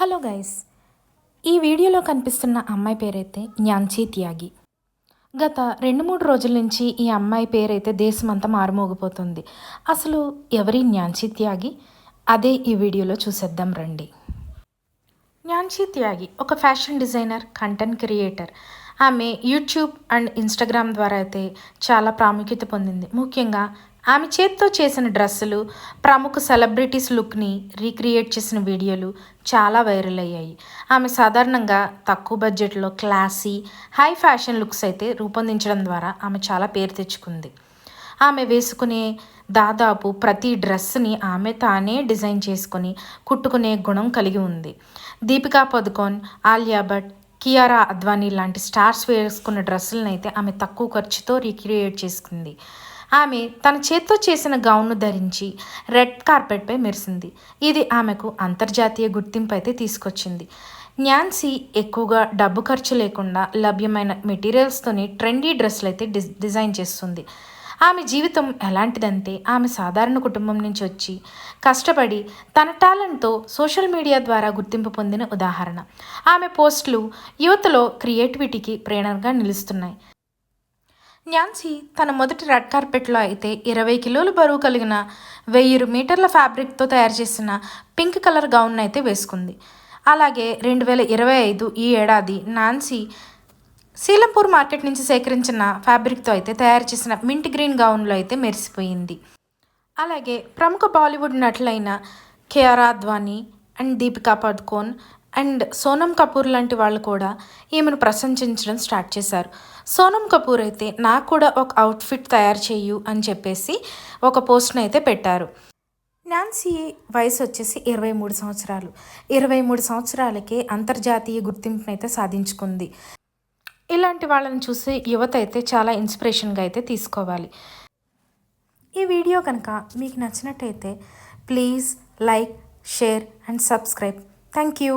Hello guys ఈ వీడియోలో కనిపిస్తున్న అమ్మాయి పేరైతే న్యాంచీ త్యాగి. గత రెండు మూడు రోజుల నుంచి ఈ అమ్మాయి పేరైతే దేశమంతా మారుమోగిపోతుంది. అసలు ఎవరి న్యాంచీ త్యాగి? అదే ఈ వీడియోలో చూసేద్దాం రండి. న్యాంచీ త్యాగి ఒక ఫ్యాషన్ డిజైనర్ కంటెంట్ క్రియేటర్. ఆమె యూట్యూబ్ అండ్ ఇన్స్టాగ్రామ్ ద్వారా అయితే చాలా ప్రాముఖ్యత పొందింది. ముఖ్యంగా ఆమె చేత్తో చేసిన డ్రెస్సులు ప్రముఖ సెలబ్రిటీస్ లుక్ని రీక్రియేట్ చేసిన వీడియోలు చాలా వైరల్ అయ్యాయి. ఆమె సాధారణంగా తక్కువ బడ్జెట్లో క్లాసీ హై ఫ్యాషన్ లుక్స్ అయితే రూపొందించడం ద్వారా ఆమె చాలా పేరు తెచ్చుకుంది. ఆమె వేసుకునే దాదాపు ప్రతి డ్రెస్ని ఆమె తానే డిజైన్ చేసుకొని కుట్టుకునే గుణం కలిగి ఉంది. దీపికా పదుకోన్ ఆలియా భట్ కియారా అద్వానీ లాంటి స్టార్స్ వేసుకున్న డ్రెస్సులను అయితే ఆమె తక్కువ ఖర్చుతో రీక్రియేట్ చేసుకుంది. ఆమె తన చేత్తో చేసిన గౌన్ను ధరించి రెడ్ కార్పెట్పై మెరిసింది. ఇది ఆమెకు అంతర్జాతీయ గుర్తింపు అయితే తీసుకొచ్చింది. న్యాన్సీ ఎక్కువగా డబ్బు ఖర్చు లేకుండా లభ్యమైన మెటీరియల్స్తోని ట్రెండీ డ్రెస్సులు అయితే డి డిజైన్ చేస్తుంది. ఆమె జీవితం ఎలాంటిదంటే ఆమె సాధారణ కుటుంబం నుంచి వచ్చి కష్టపడి తన టాలెంట్తో సోషల్ మీడియా ద్వారా గుర్తింపు పొందిన ఉదాహరణ. ఆమె పోస్టులు యువతలో క్రియేటివిటీకి ప్రేరణగా నిలుస్తున్నాయి. న్యాన్సీ తన మొదటి రెడ్ కార్పెట్లో అయితే ఇరవై కిలోలు బరువు కలిగిన వెయ్యి మీటర్ల ఫ్యాబ్రిక్తో తయారు చేసిన పింక్ కలర్ గౌన్ అయితే వేసుకుంది. అలాగే రెండు వేల ఇరవై ఐదు ఈ ఏడాది నాన్సీ సీలంపూర్ మార్కెట్ నుంచి సేకరించిన ఫ్యాబ్రిక్తో అయితే తయారు చేసిన మింట్ గ్రీన్ గౌన్లో అయితే మెరిసిపోయింది. అలాగే ప్రముఖ బాలీవుడ్ నటులైన కేఆర్ అద్వానీ అండ్ దీపికా పదుకోన్ అండ్ సోనం కపూర్ లాంటి వాళ్ళు కూడా ఈమెను ప్రశంసించడం స్టార్ట్ చేశారు. సోనం కపూర్ అయితే నాకు కూడా ఒక అవుట్ఫిట్ తయారు చేయు అని చెప్పేసి ఒక పోస్ట్ని అయితే పెట్టారు. నాన్సీ వయసు వచ్చేసి ఇరవై మూడు సంవత్సరాలు. ఇరవై మూడు సంవత్సరాలకే అంతర్జాతీయ గుర్తింపునైతే సాధించుకుంది. ఇలాంటి వాళ్ళని చూసి యువత అయితే చాలా ఇన్స్పిరేషన్గా అయితే తీసుకోవాలి. ఈ వీడియో కనుక మీకు నచ్చినట్టయితే please like share and subscribe thank you